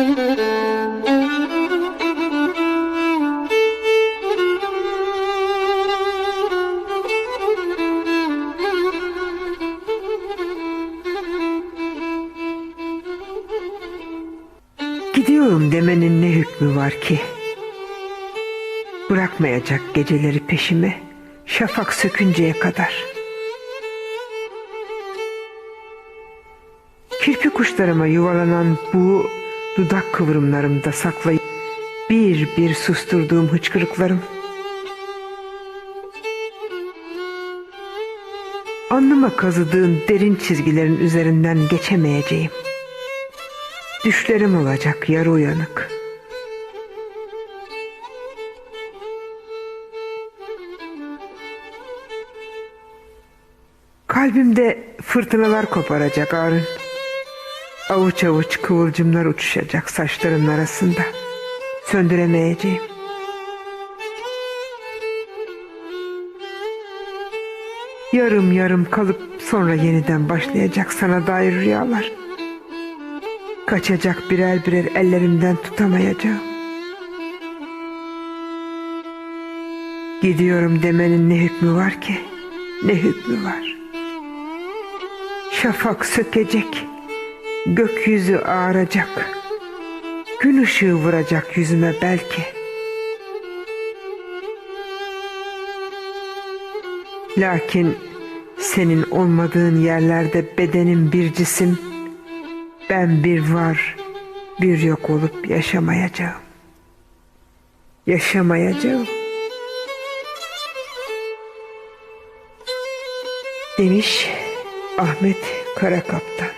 Gidiyorum demenin ne hükmü var ki? Bırakmayacak geceleri peşime şafak sökünceye kadar. Kirpi kuşlarıma yuvalanan bu dudak kıvrımlarımda saklayıp bir bir susturduğum hıçkırıklarım. Alnıma kazıdığın derin çizgilerin üzerinden geçemeyeceğim. Düşlerim olacak yarı uyanık. Kalbimde fırtınalar koparacak Arın. Avuç avuç kıvılcımlar uçuşacak saçlarının arasında. Söndüremeyeceğim. Yarım yarım kalıp sonra yeniden başlayacak sana dair rüyalar. Kaçacak birer birer ellerimden tutamayacağım. Gidiyorum demenin ne hükmü var ki? Ne hükmü var? Şafak sökecek, gökyüzü ağaracak, gün ışığı vuracak yüzüme belki. Lakin senin olmadığın yerlerde bedenim bir cisim, ben bir var, bir yok olup yaşamayacağım. Yaşamayacağım. Demiş Ahmet Karakaptan.